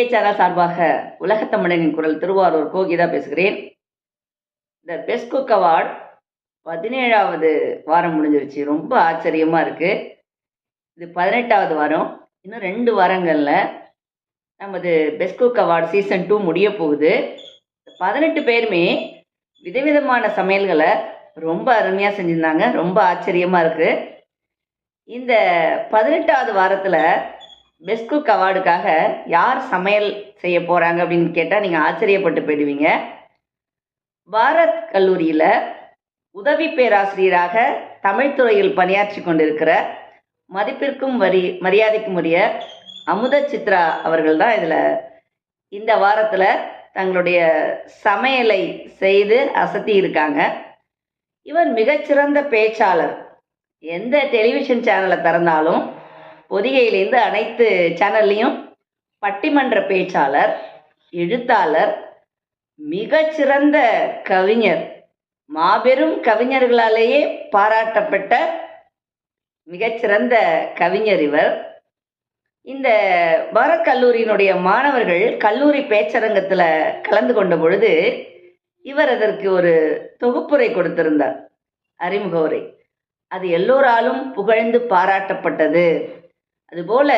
K channel சார்பாக உலகத்தமிழனின் குரல் திருவாரூர் கோகிதா பேசுகிறேன். இந்த பெஸ்ட் குக் அவார்ட் பதினேழாவது வாரம் முடிஞ்சிருச்சு. ரொம்ப ஆச்சரியமாக இருக்குது இது பதினெட்டாவது வாரம். இன்னும் ரெண்டு வாரங்களில் நமது best cook award season two முடிய போகுது. பதினெட்டு பேருமே விதவிதமான சமையல்களை ரொம்ப அருமையாக செஞ்சுருந்தாங்க. ரொம்ப ஆச்சரியமாக இருக்குது இந்த பதினெட்டாவது வாரத்தில் பெஸ்ட் குக் அவார்டுக்காக யார் சமையல் செய்ய போகிறாங்க அப்படின்னு கேட்டால் நீங்கள் ஆச்சரியப்பட்டு போயிடுவீங்க. பாரத் கல்லூரியில் உதவி பேராசிரியராக தமிழ் துறையில் பணியாற்றி கொண்டிருக்கிற மதிப்பிற்கும் வரி மரியாதைக்கும் உரிய அமுத சித்ரா அவர்கள் தான் இதில் இந்த வாரத்தில் தங்களுடைய சமையலை செய்து அசத்தி இருக்காங்க. இவர் மிகச்சிறந்த பேச்சாளர். எந்த டெலிவிஷன் சேனலை திறந்தாலும் பொதிகையிலேருந்து அனைத்து சேனல்லையும் பட்டிமன்ற பேச்சாளர் எழுத்தாளர் மிகச்சிறந்த கவிஞர் மாபெரும் கவிஞர்களாலேயே பாராட்டப்பட்ட மிகச்சிறந்த கவிஞர் இவர். இந்த பாரத் கல்லூரியினுடைய மாணவர்கள் கல்லூரி பேச்சரங்கத்தில் கலந்து கொண்ட பொழுது இவர் அதற்கு ஒரு தொகுப்புரை கொடுத்திருந்தார் அறிமுக உரை அது எல்லோராலும் புகழ்ந்து பாராட்டப்பட்டது. அதுபோல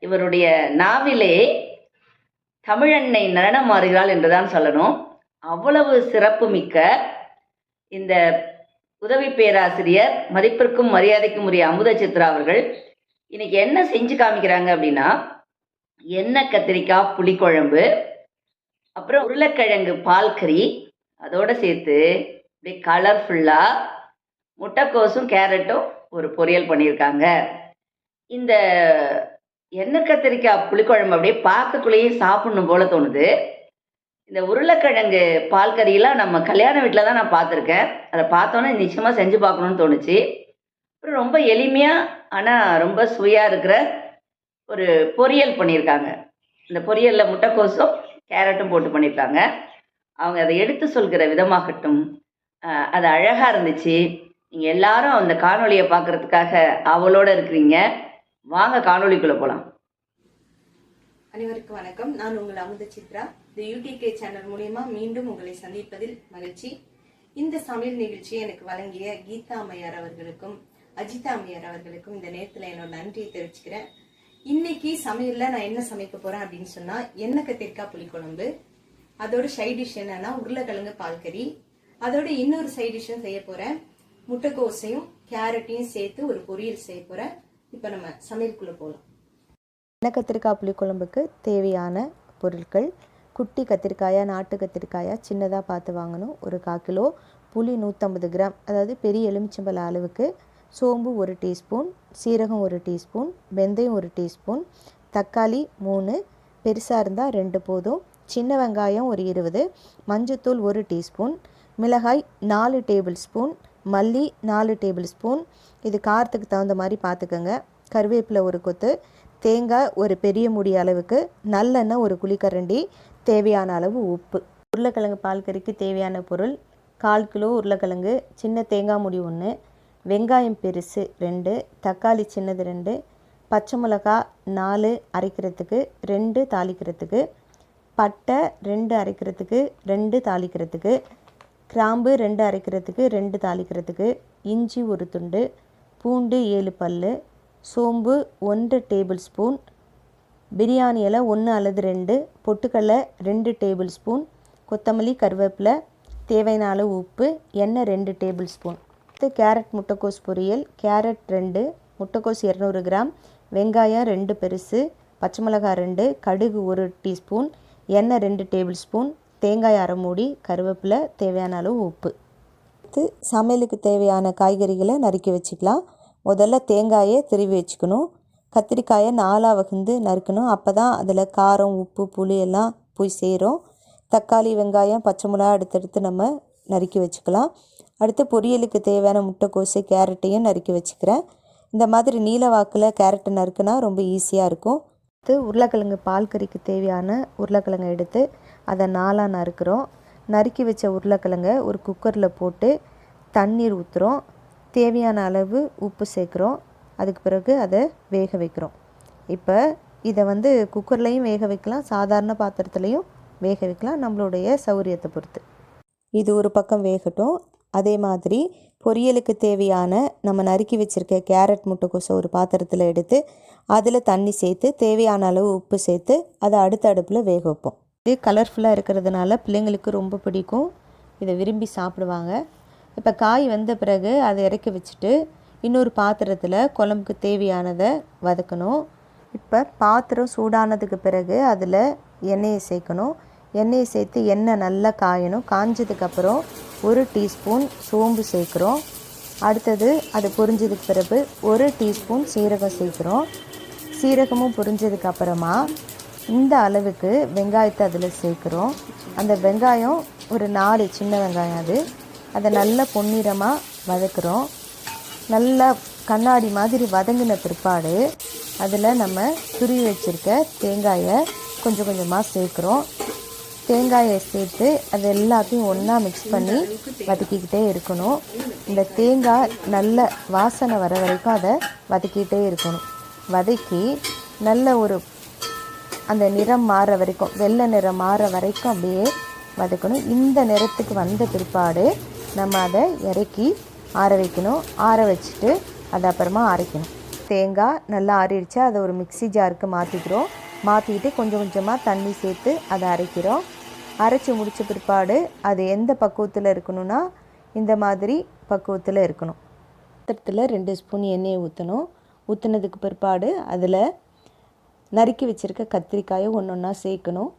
இவருடைய நாவிலே தமிழன்னை நடனமாறுகிறாள் என்றுதான் சொல்லணும். அவ்வளவு சிறப்புமிக்க இந்த உதவி பேராசிரியர் மதிப்பிற்கும் மரியாதைக்கும் உரிய அமுத சித்ரா அவர்கள் இன்னைக்கு என்ன செஞ்சு காமிக்கிறாங்க அப்படின்னா எண்ணெய் கத்திரிக்காய் புளிக்குழம்பு அப்புறம் உருளைக்கிழங்கு பால் கறி அதோடு சேர்த்து இப்படி கலர்ஃபுல்லாக முட்டைக்கோசும் கேரட்டும் ஒரு பொரியல் பண்ணியிருக்காங்க. இந்த எண்ணெய் கத்திரிக்காய் புளிக்குழம்பு அப்படியே பார்க்கக்குள்ளேயே சாப்பிடணும் போல தோணுது. இந்த உருளைக்கிழங்கு பால் கறியெல்லாம் நம்ம கல்யாண வீட்டில் தான் நான் பார்த்துருக்கேன். அதை பார்த்தோன்னே நிச்சயமாக செஞ்சு பார்க்கணுன்னு தோணுச்சு. அப்புறம் ரொம்ப எளிமையாக ஆனால் ரொம்ப சுவையாக இருக்கிற ஒரு பொரியல் பண்ணியிருக்காங்க. இந்த பொரியலில் முட்டைக்கோசும் கேரட்டும் போட்டு பண்ணியிருக்காங்க. அவங்க அதை எடுத்து சொல்கிற விதமாகட்டும் அது அழகாக இருந்துச்சு. நீங்கள் எல்லாரும் அந்த காணொளியை பார்க்குறதுக்காக அவளோட இருக்கிறீங்க. வாங்க காணொளிக்குள்ளே போகலாம் அனைவருக்கும் வணக்கம். நான் உங்கள் அமுத சித்ரா. இந்த யூடிகே சேனல் மூலியமா மீண்டும் உங்களை சந்திப்பதில் மகிழ்ச்சி. இந்த சமையல் நிகழ்ச்சியை எனக்கு வழங்கிய கீதா அம்மையார் அவர்களுக்கும் அஜிதா அம்மையார் அவர்களுக்கும் இந்த நேரத்தில் என்னோட நன்றியை தெரிவிச்சுக்கிறேன். இன்னைக்கு சமையல்ல நான் என்ன சமைக்க போறேன் அப்படின்னு சொன்னா எண்ணெய் கத்திரிக்காய் புளிக்குழம்பு அதோட சைட் டிஷ் என்னன்னா உருளைக்கிழங்கு பால்கறி அதோட இன்னொரு சைட் டிஷ்ஷும் செய்ய போறேன். முட்டைக்கோசையும் கேரட்டையும் சேர்த்து ஒரு பொரியல் செய்ய போறேன். இப்போ நம்ம சமையலுக்குள்ளே போகலாம் எண்ணெய் கத்திரிக்காய் புளிக்குழம்புக்கு தேவையான பொருட்கள் குட்டி கத்திரிக்காயா நாட்டு கத்திரிக்காயா சின்னதாக பார்த்து வாங்கணும். ஒரு கால் கிலோ புளி நூற்றம்பது கிராம் அதாவது பெரிய எலுமிச்சம்பழ அளவுக்கு சோம்பு ஒரு டீஸ்பூன் சீரகம் ஒரு டீஸ்பூன் வெந்தயம் ஒரு டீஸ்பூன் தக்காளி மூணு பெருசாக இருந்தால் ரெண்டு போதும். சின்ன வெங்காயம் ஒரு இருபது மஞ்சத்தூள் ஒரு டீஸ்பூன் மிளகாய் நாலு டேபிள் ஸ்பூன் மல்லி நாலு டேபிள் ஸ்பூன். இது காரத்துக்கு தகுந்த மாதிரி பார்த்துக்கோங்க கருவேப்பிலை ஒரு கொத்து தேங்காய் ஒரு பெரிய முடி அளவுக்கு நல்லெண்ணெய் ஒரு குழிக்கரண்டி தேவையான அளவு உப்பு. உருளைக்கிழங்கு பால் கறிக்கு தேவையான பொருள் கால் கிலோ உருளைக்கிழங்கு சின்ன தேங்காய் முடி ஒன்று வெங்காயம் பெருசு ரெண்டு தக்காளி சின்னது ரெண்டு பச்சை மிளகா நாலு அரைக்கிறதுக்கு ரெண்டு தாளிக்கிறதுக்கு பட்டை ரெண்டு அரைக்கிறதுக்கு ரெண்டு தாளிக்கிறதுக்கு கிராம்பு ரெண்டு அரைக்கிறதுக்கு ரெண்டு தாளிக்கிறதுக்கு இஞ்சி ஒரு துண்டு பூண்டு ஏழு பல் சோம்பு ஒன்று டேபிள் ஸ்பூன் பிரியாணி இலை ஒன்று அல்லது ரெண்டு பொட்டுக்கடலை ரெண்டு டேபிள் ஸ்பூன் கொத்தமல்லி கருவேப்பிலை தேவையான அளவு உப்பு எண்ணெய் ரெண்டு டேபிள் ஸ்பூன். அடுத்து கேரட் முட்டைக்கோஸ் பொரியல் கேரட் ரெண்டு முட்டைக்கோஸ் இரநூறு கிராம் வெங்காயம் ரெண்டு பெருசு பச்சை மிளகாய் ரெண்டு கடுகு ஒரு டீஸ்பூன் எண்ணெய் ரெண்டு டேபிள் ஸ்பூன் தேங்காய் அரை மூடி கருவேப்பிலை தேவையான அளவு உப்பு. அடுத்து சமையலுக்கு தேவையான காய்கறிகளை நறுக்கி வச்சுக்கலாம். முதல்ல தேங்காயை திருவி வச்சுக்கணும். கத்திரிக்காயை நாலாக வகுந்து நறுக்கணும். அப்போ தான் அதில் காரம் உப்பு புளி எல்லாம் போய் சேரும். தக்காளி வெங்காயம் பச்சை மிளகா அடுத்தடுத்து நம்ம நறுக்கி வச்சுக்கலாம். அடுத்து பொரியலுக்கு தேவையான முட்டைக்கோசு கேரட்டையும் நறுக்கி வச்சுக்கிறேன். இந்த மாதிரி நீல வாக்கில் கேரட்டை நறுக்குனா ரொம்ப ஈஸியாக இருக்கும். அடுத்து உருளைக்கிழங்கு பால் கறிக்கு தேவையான உருளைக்கிழங்கை எடுத்து அதை நாலாக நறுக்கிறோம். நறுக்கி வச்ச உருளைக்கிழங்கை ஒரு குக்கரில் போட்டு தண்ணீர் ஊற்றுறோம் தேவையான அளவு உப்பு சேர்க்குறோம். அதுக்கு பிறகு அதை வேக வைக்கிறோம். இப்போ இதை வந்து குக்கர்லேயும் வேக வைக்கலாம். சாதாரண பாத்திரத்துலேயும் வேக வைக்கலாம். நம்மளுடைய சௌரியத்தை பொறுத்து. இது ஒரு பக்கம் வேகட்டும். அதே மாதிரி பொரியலுக்கு தேவையான நம்ம நறுக்கி வச்சுருக்க கேரட் முட்டைக்கோசை ஒரு பாத்திரத்தில் எடுத்து அதில் தண்ணி சேர்த்து தேவையான அளவு உப்பு சேர்த்து அதை அடுத்த அடுப்பில் வேக வைப்போம். இது கலர்ஃபுல்லாக இருக்கிறதுனால பிள்ளைங்களுக்கு ரொம்ப பிடிக்கும். இதை விரும்பி சாப்பிடுவாங்க. இப்போ காய் வெந்த பிறகு அதை இறக்கி வச்சுட்டு இன்னொரு பாத்திரத்தில் குழம்புக்கு தேவையானதை வதக்கணும். இப்போ பாத்திரம் சூடானதுக்கு பிறகு அதில் எண்ணெயை சேர்க்கணும். எண்ணெயை சேர்த்து எண்ணெய் நல்லா காயணும். காஞ்சதுக்கப்புறம் ஒரு டீஸ்பூன் சோம்பு சேர்க்குறோம். அடுத்தது அது பொரிஞ்சதுக்கு பிறகு ஒரு டீஸ்பூன் சீரகம் சேர்க்குறோம். சீரகமும் பொரிஞ்சதுக்கப்புறமா இந்த அளவுக்கு வெங்காயத்தை அதில் சேர்க்குறோம். அந்த வெங்காயம் ஒரு நாலு சின்ன வெங்காயம் அது. அதை நல்லா பொன்னிறமாக வதக்குறோம். நல்லா கண்ணாடி மாதிரி வதங்கின பிற்பாடு அதில் நம்ம துருவி வச்சுருக்க தேங்காயை கொஞ்சம் கொஞ்சமாக சேர்க்குறோம். தேங்காயை சேர்த்து அது எல்லாத்தையும் ஒன்றா மிக்ஸ் பண்ணி வதக்கிக்கிட்டே இருக்கணும். இந்த தேங்காய் நல்ல வாசனை வர வரைக்கும் அதை வதக்கிக்கிட்டே இருக்கணும். வதக்கி நல்ல ஒரு அந்த நிறம் மாற வரைக்கும் வெள்ளை நிறம் மாற வரைக்கும் அப்படியே வதக்கணும். இந்த நிறத்துக்கு வந்த பிற்பாடு நம்ம அதை இறக்கி ஆற வைக்கணும். ஆற வச்சுட்டு அதை அப்புறமா அரைக்கணும். தேங்காய் நல்லா ஆறிடுச்சு. அதை ஒரு மிக்ஸி ஜாருக்கு மாற்றிக்கிறோம் மாற்றிட்டு கொஞ்சம் கொஞ்சமாக தண்ணி சேர்த்து அதை அரைக்கிறோம். அரைச்சி முடித்த பிற்பாடு அது எந்த பக்குவத்தில் இருக்கணும்னா இந்த மாதிரி பக்குவத்தில் இருக்கணும். பாத்திரத்தில் ரெண்டு ஸ்பூன் எண்ணெயை ஊற்றணும் ஊற்றுனதுக்கு பிற்பாடு அதில் நறுக்கி வச்சுருக்க கத்திரிக்காயை ஒன்று ஒன்றா சேர்க்கணும்.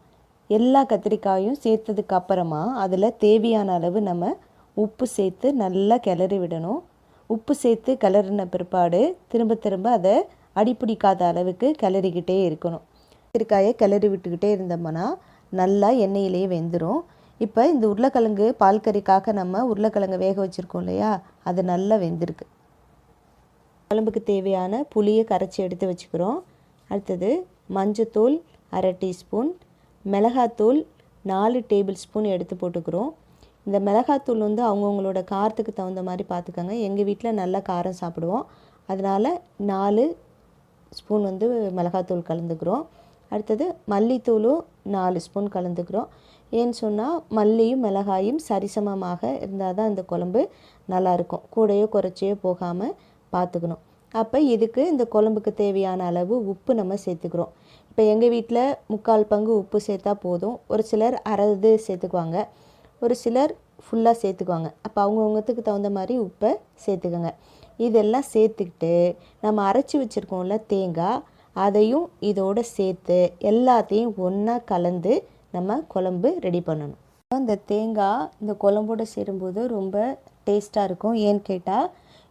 எல்லா கத்திரிக்காயும் சேர்த்ததுக்கு அப்புறமா அதில் தேவையான அளவு நம்ம உப்பு சேர்த்து நல்லா கிளறி விடணும். உப்பு சேர்த்து கிளறின பிற்பாடு திரும்ப திரும்ப அதை அடிப்பிடிக்காத அளவுக்கு கிளறிக்கிட்டே இருக்கணும். கத்திரிக்காயை கிளறி விட்டுக்கிட்டே இருந்தோம்னா நல்லா எண்ணெயிலேயே வெந்துடும் இப்போ இந்த உருளைக்கிழங்கு பால் கறிக்காக நம்ம உருளைக்கிழங்கு வேக வச்சுருக்கோம் இல்லையா? அது நல்லா வெந்திருக்கு. குழம்புக்கு தேவையான புளியை கரைச்சி எடுத்து வச்சுக்கிறோம். அடுத்தது மஞ்சத்தூள் அரை டீஸ்பூன் மிளகாத்தூள் நாலு டேபிள் ஸ்பூன் எடுத்து போட்டுக்கிறோம். இந்த மிளகாத்தூள் வந்து அவங்கவுங்களோட காரத்துக்கு தகுந்த மாதிரி பார்த்துக்கோங்க. எங்கள் வீட்டில் நல்லா காரம் சாப்பிடுவோம். அதனால் நாலு ஸ்பூன் வந்து மிளகாத்தூள் கலந்துக்கிறோம். அடுத்தது மல்லித்தூளும் நாலு ஸ்பூன் கலந்துக்கிறோம். ஏன்னு சொன்னால் மல்லியும் மிளகாயும் சரிசமமாக இருந்தால் தான் இந்த குழம்பு நல்லாயிருக்கும் கூடையோ குறைச்சியோ போகாமல் பார்த்துக்கணும். அப்போ இதுக்கு இந்த குழம்புக்கு தேவையான அளவு உப்பு நம்ம சேர்த்துக்கிறோம். இப்போ எங்கள் வீட்டில் முக்கால் பங்கு உப்பு சேர்த்தா போதும். ஒரு சிலர் அரை இது சேர்த்துக்குவாங்க. ஒரு சிலர் ஃபுல்லாக சேர்த்துக்குவாங்க. அப்போ அவங்கவுங்கத்துக்கு தகுந்த மாதிரி உப்பை சேர்த்துக்கோங்க. இதெல்லாம் சேர்த்துக்கிட்டு நம்ம அரைச்சி வச்சுருக்கோம்ல தேங்காய் அதையும் இதோடு சேர்த்து எல்லாத்தையும் ஒன்றா கலந்து நம்ம குழம்பு ரெடி பண்ணணும். இந்த தேங்காய் இந்த குழம்போடு சேரும்போது ரொம்ப டேஸ்ட்டாக இருக்கும். ஏன்னு கேட்டால்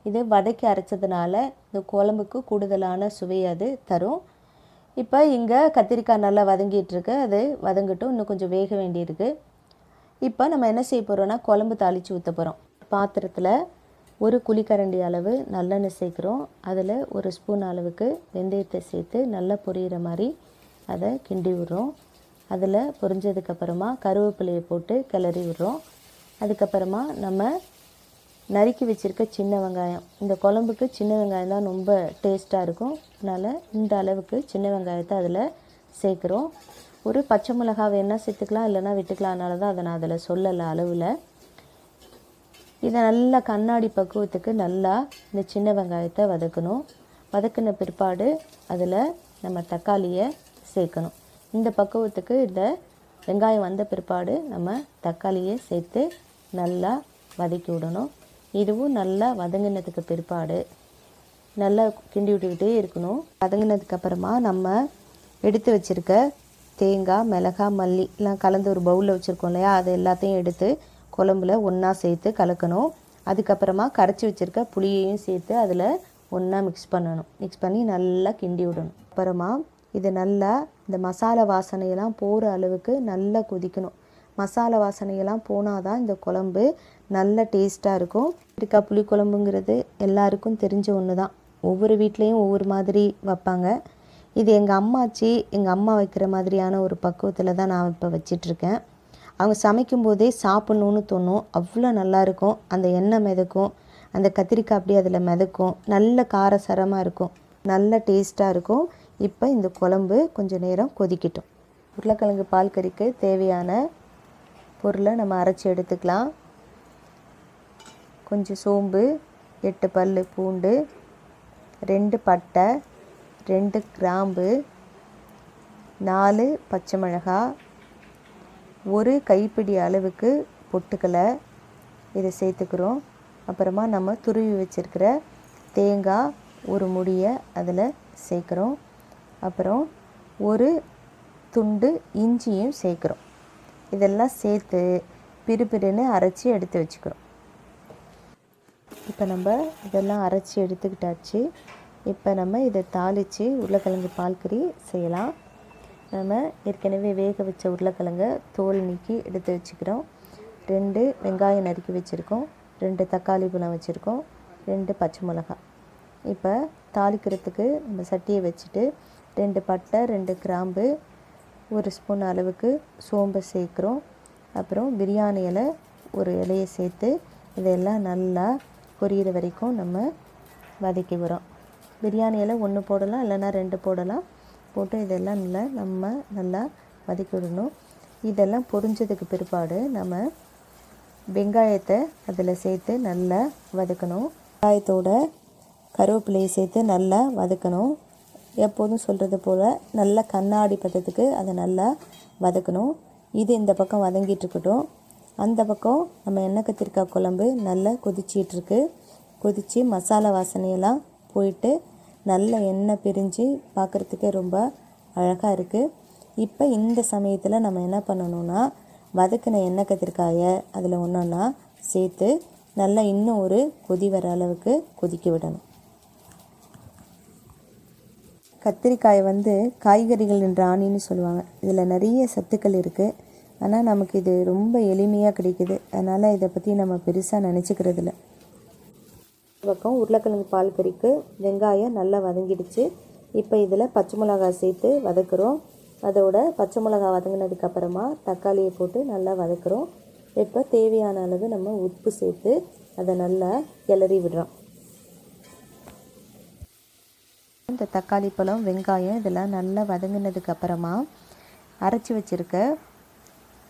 இது வதக்கி அரைச்சதுனால இந்த குழம்புக்கு கூடுதலான சுவை அது தரும். இப்போ இங்கே கத்திரிக்காய் நல்லா வதங்கிட்டுருக்கு அது வதங்கட்டும். இன்னும் கொஞ்சம் வேக வேண்டியிருக்கு. இப்போ நம்ம என்ன செய்ய போகிறோன்னா குழம்பு தாளித்து ஊற்ற போகிறோம் பாத்திரத்தில் ஒரு குழிக்கரண்டி அளவு நல்லெண்ணெய் சேர்க்குறோம். அதில் ஒரு ஸ்பூன் அளவுக்கு வெந்தயத்தை சேர்த்து நல்லா பொரியிற மாதிரி அதை கிண்டி விடுறோம். அதில் பொரிஞ்சதுக்கப்புறமா கருவேப்பிலையை போட்டு கிளறி விடுறோம். அதுக்கப்புறமா நம்ம நறுக்கி வச்சுருக்க சின்ன வெங்காயம். இந்த குழம்புக்கு சின்ன வெங்காயம் தான் ரொம்ப டேஸ்ட்டாக இருக்கும். அதனால் இந்த அளவுக்கு சின்ன வெங்காயத்தை அதில் சேர்க்குறோம். ஒரு பச்சை மிளகா வேணால் சேர்த்துக்கலாம் இல்லைன்னா விட்டுக்கலாம் அதனால தான் அதை நான் அதில் சொல்லலை அளவில். இதை நல்லா கண்ணாடி பக்குவத்துக்கு நல்லா இந்த சின்ன வெங்காயத்தை வதக்கணும். வதக்கின பிற்பாடு அதில் நம்ம தக்காளியை சேர்க்கணும். இந்த பக்குவத்துக்கு இந்த வெங்காயம் வந்த பிற்பாடு நம்ம தக்காளியை சேர்த்து நல்லா வதக்கி விடணும். இதுவும் நல்லா வதங்கினதுக்கு பிற்பாடு நல்லா கிண்டி விட்டுக்கிட்டே இருக்கணும். வதங்கினதுக்கப்புறமா நம்ம எடுத்து வச்சுருக்க தேங்காய் மிளகாய் மல்லி எல்லாம் கலந்து ஒரு பவுலில் வச்சுருக்கோம் இல்லையா? அது எல்லாத்தையும் எடுத்து குழம்புல ஒன்றா சேர்த்து கலக்கணும். அதுக்கப்புறமா கரைச்சி வச்சுருக்க புளியையும் சேர்த்து அதில் ஒன்றா மிக்ஸ் பண்ணணும். மிக்ஸ் பண்ணி நல்லா கிண்டி விடணும். அப்புறமா இது நல்லா இந்த மசாலா வாசனையெல்லாம் போகிற அளவுக்கு நல்லா கொதிக்கணும். மசாலா வாசனையெல்லாம் போனால் தான் இந்த குழம்பு நல்ல டேஸ்ட்டாக இருக்கும். இருக்கா புளி குழம்புங்கிறது எல்லாருக்கும் தெரிஞ்ச ஒன்று தான் ஒவ்வொரு வீட்லேயும் ஒவ்வொரு மாதிரி வைப்பாங்க. இது எங்கள் அம்மாச்சி எங்கள் அம்மா வைக்கிற மாதிரியான ஒரு பக்குவத்தில் தான் நான் இப்போ வச்சிட்ருக்கேன். அவங்க சமைக்கும்போதே சாப்பிட்ணுன்னு தோணும். அவ்வளோ நல்லாயிருக்கும் அந்த எண்ணெய் மிதக்கும். அந்த கத்திரிக்காய் அப்படியே அதில் மிதக்கும். நல்ல காரசரமாக இருக்கும். நல்ல டேஸ்ட்டாக இருக்கும். இப்போ இந்த குழம்பு கொஞ்சம் நேரம் கொதிக்கட்டும். உருளைக்கிழங்கு பால் கறிக்கு தேவையான பொருளை நம்ம அரைச்சி எடுத்துக்கலாம். கொஞ்சம் சோம்பு எட்டு பல் பூண்டு ரெண்டு பட்டை ரெண்டு கிராம்பு நாலு பச்சை மிளகாய் ஒரு கைப்பிடி அளவுக்கு பொட்டுக்கலை. இதை சேர்த்துக்கிறோம். அப்புறமா நம்ம துருவி வச்சுருக்கிற தேங்காய் ஒரு முடியை அதில் சேர்க்குறோம். அப்புறம் ஒரு துண்டு இஞ்சியும் சேர்க்குறோம். இதெல்லாம் சேர்த்து பிறுபிறுன்னு அரைச்சி எடுத்து வச்சுக்கிறோம். இப்போ நம்ம இதெல்லாம் அரைச்சி எடுத்துக்கிட்டாச்சு. இப்போ நம்ம இதை தாளித்து உருளைக்கிழங்கு பால் கறி செய்யலாம். நம்ம ஏற்கனவே வேக வச்ச உருளைக்கிழங்கை தோல் நீக்கி எடுத்து வச்சுக்கிறோம். ரெண்டு வெங்காயம் நறுக்கி வச்சுருக்கோம். ரெண்டு தக்காளி பழம் வச்சுருக்கோம். ரெண்டு பச்சை மிளகாய். இப்போ தாளிக்கிறதுக்கு நம்ம சட்டியை வச்சுட்டு ரெண்டு பட்டை ரெண்டு கிராம்பு ஒரு ஸ்பூன் அளவுக்கு சோம்பை சேர்க்குறோம். அப்புறம் பிரியாணி இலை ஒரு இலையை சேர்த்து இதையெல்லாம் நல்லா பொரியிற வரைக்கும் நம்ம வதக்கி வரோம் பிரியாணி ஒன்று போடலாம் இல்லைன்னா ரெண்டு போடலாம். போட்டு இதெல்லாம் நல்லா நம்ம நல்லா வதக்கி விடணும். இதெல்லாம் பொரிஞ்சதுக்கு பிற்பாடு நம்ம வெங்காயத்தை அதில் சேர்த்து நல்லா வதக்கணும். வெங்காயத்தோட கருவேப்பிலையை சேர்த்து நல்லா வதக்கணும். எப்போதும் சொல்கிறது போல் நல்லா கண்ணாடி பதத்துக்கு அதை நல்லா வதக்கணும். இது இந்த பக்கம் வதங்கிட்டு இருக்கட்டும். அந்த பக்கம் நம்ம எண்ணெய் கத்திரிக்காய் குழம்பு நல்லா கொதிச்சிகிட்ருக்கு கொதித்து மசாலா வாசனையெல்லாம் போயிட்டு நல்ல எண்ணெய் பிரிஞ்சு பார்க்குறதுக்கே ரொம்ப அழகாக இருக்குது இப்போ இந்த சமயத்தில் நம்ம என்ன பண்ணணும்னா வதக்கின எண்ணெய் கத்திரிக்காயை அதில் ஒன்றா சேர்த்து நல்லா இன்னும் ஒரு கொதி வர அளவுக்கு கொதிக்க விடணும். கத்திரிக்காய் வந்து காய்கறிகளின் ராணின்னு சொல்லுவாங்க. இதில் நிறைய சத்துக்கள் இருக்குது ஆனால் நமக்கு இது ரொம்ப எளிமையாக கிடைக்குது. அதனால் இதை பற்றி நம்ம பெருசாக நினச்சிக்கிறது இல்லை பக்கம் உருளைக்கிழங்கு பால் கறிக்கு வெங்காயம் நல்லா வதங்கிடுச்சு. இப்போ இதில் பச்சை மிளகாய் சேர்த்து வதக்குறோம். அதோட பச்சை மிளகாய் வதங்கினதுக்கு அப்புறமா தக்காளியை போட்டு நல்லா வதக்குறோம். இப்போ தேவையான அளவு நம்ம உப்பு சேர்த்து அதை நல்லா கிளறி விடுறோம். இந்த தக்காளி பழம் வெங்காயம் இதெல்லாம் நல்லா வதங்கினதுக்கு அப்புறமா அரைச்சி வச்சுருக்க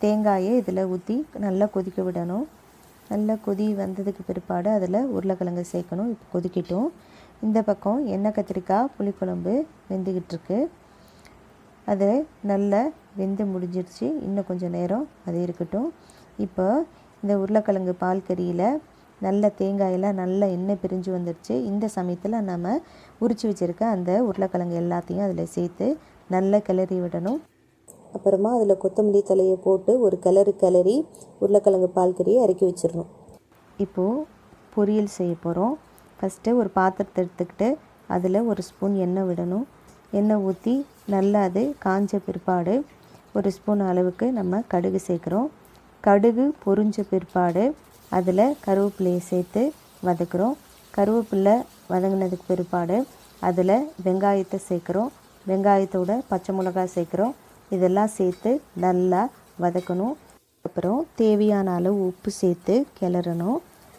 தேங்காயை இதில் ஊற்றி நல்லா கொதிக்க விடணும். நல்லா கொதி வந்ததுக்கு பிற்பாடு அதில் உருளைக்கிழங்கு சேர்க்கணும். இப்போ கொதிக்கட்டும். இந்த பக்கம் எண்ணெய் கத்திரிக்காய் புளிக்குழம்பு வெந்துக்கிட்டு இருக்கு. அது நல்லா வெந்து முடிஞ்சிருச்சு. இன்னும் கொஞ்சம் நேரம் அது இருக்கட்டும். இப்போ இந்த உருளைக்கிழங்கு பால் கறியில் நல்ல தேங்காயெல்லாம் நல்லா எண்ணெய் பிரிஞ்சு வந்துடுச்சு இந்த சமயத்தில் நம்ம உரித்து வச்சுருக்க அந்த உருளைக்கிழங்கு எல்லாத்தையும் அதில் சேர்த்து நல்லா கிளறி விடணும். அப்புறமா அதில் கொத்தமல்லி தலையை போட்டு ஒரு கிளறு கிளறி உருளைக்கிழங்கு பால் கறியை இறக்கி வச்சிடணும். இப்போது பொரியல் செய்ய போகிறோம் ஃபஸ்ட்டு ஒரு பாத்திரத்தை எடுத்துக்கிட்டு அதில் ஒரு ஸ்பூன் எண்ணெய் விடணும். எண்ணெய் ஊற்றி நல்லா அது காஞ்ச பிற்பாடு ஒரு ஸ்பூன் அளவுக்கு நம்ம கடுகு சேர்க்குறோம். கடுகு பொரிஞ்ச பிற்பாடு அதில் கருவேப்பிலையை சேர்த்து வதக்குறோம். கருவேப்பிலை வதங்கினதுக்கு பிற்பாடு அதில் வெங்காயத்தை சேர்க்குறோம். வெங்காயத்தோட பச்சை மிளகாய் சேர்க்குறோம். இதெல்லாம் சேர்த்து நல்லா வதக்கணும். அப்புறம் தேவையான அளவு உப்பு சேர்த்து கிளறணும்.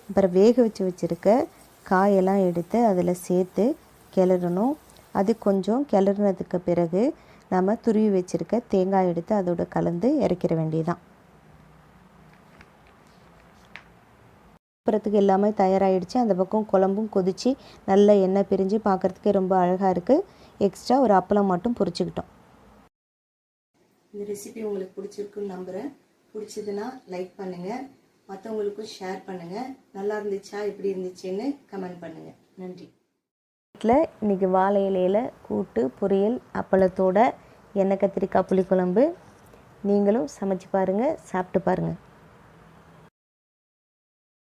அப்புறம் வேக வச்சு வச்சுருக்க காயெல்லாம் எடுத்து அதில் சேர்த்து கிளறணும். அது கொஞ்சம் கிளறினதுக்கு பிறகு நம்ம துருவி வச்சுருக்க தேங்காய் எடுத்து அதோட கலந்து இறக்கிற வேண்டியதான் அப்புறத்துக்கு எல்லாமே தயாராகிடுச்சு அந்த பக்கம் குழம்பும் கொதித்து நல்ல எண்ணெய் பிரிஞ்சு பார்க்குறதுக்கே ரொம்ப அழகாக இருக்குது எக்ஸ்ட்ரா ஒரு அப்பளம் மட்டும் பொரிச்சுக்கிட்டோம். இந்த ரெசிபி உங்களுக்கு பிடிச்சிருக்குன்னு நம்புகிறேன் பிடிச்சதுன்னா லைக் பண்ணுங்கள் மற்றவங்களுக்கும் ஷேர் பண்ணுங்கள் நல்லா இருந்துச்சா எப்படி இருந்துச்சுன்னு கமெண்ட் பண்ணுங்கள் நன்றி. வீட்டில் இன்றைக்கி வாழை இலையில் கூட்டு பொரியல் அப்பளத்தோட எண்ணெய் கத்திரிக்காய் புளிக்குழம்பு. நீங்களும் சமைச்சு பாருங்கள் சாப்பிட்டு பாருங்கள்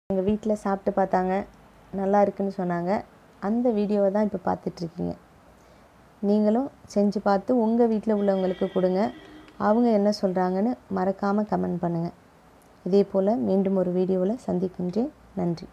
எங்கள் வீட்டில் சாப்பிட்டு பார்த்தாங்க. நல்லா இருக்குன்னு சொன்னாங்க. அந்த வீடியோவை தான் இப்போ பார்த்துட்ருக்கீங்க நீங்களும் செஞ்சு பார்த்து உங்கள் வீட்டில் உள்ளவங்களுக்கு கொடுங்க. அவங்க என்ன சொல்கிறாங்கன்னு மறக்காமல் கமெண்ட் பண்ணுங்கள் இதே போல் மீண்டும் ஒரு வீடியோவில் சந்திக்கின்றேன். நன்றி.